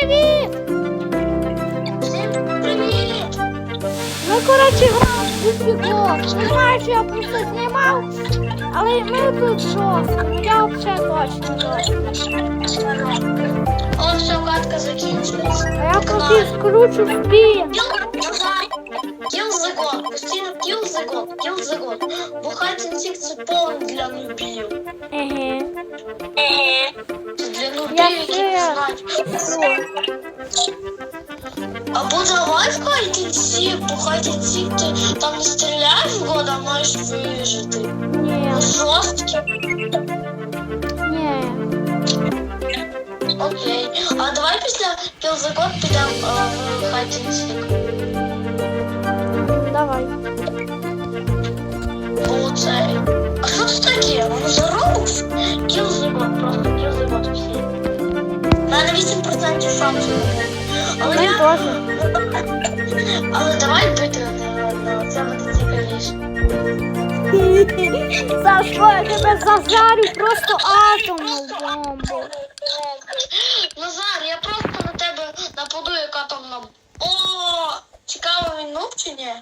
Привіт! Привіт! Ми, коротше, грали в Бібіго. Не знаю, чи я просто знімав, але ми тут жорстко. Ну я взагалі точно жорстко. О, все, катка закінчилась. А я просто скручу спін. Kill the God, постійно kill the God, kill the God. Бо хайтінсік це повен для нубів. Еге. Це Або давай в хайтінсік, бо хайтінсік ти там не стріляєш в God, а маєш вижити. Ні, Ну, жорсткі. ні. Окей. А давай після kill the God підемо е, в хайтінсік. Давай. Бо це. А що це таке? Воно Мене 8% шансу. Але Ми я... Але давай бити на, це буде цікавіше. За що я тебе зажарю просто атомну бомбу. Назар, я просто на тебе нападу, яка там на. О! Цікаво він нуб чи ні?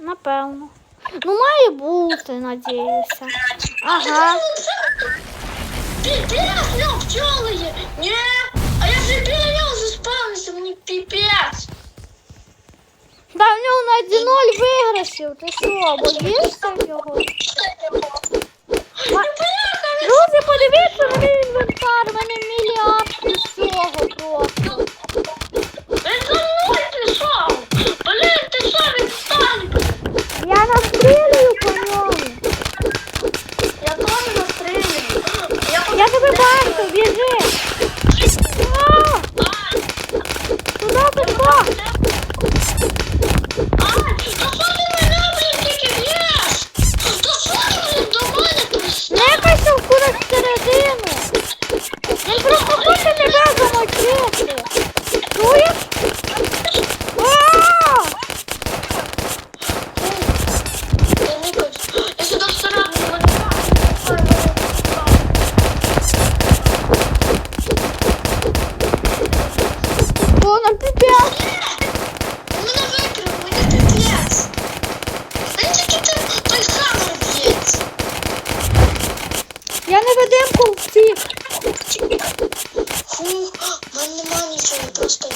Напевно. Ну, має бути, надіюся. Ага. Піпець, в нього пчоли є. Ні, а я вже біля нього заспавнився, мені піпець. Да в нього на 1-0 виграшів. Ти що, боїшся його? Ма- Друзі, подивіться на мій інвентар, у мене мільярд усього просто. Він за мною пішов. Блін, ти що, відстань. Я настрілюю по ньому. Я теж настрілюю. Я, Я тебе бачу, біжи. Я невидимку втік. Фух, в мене нема нічого, просто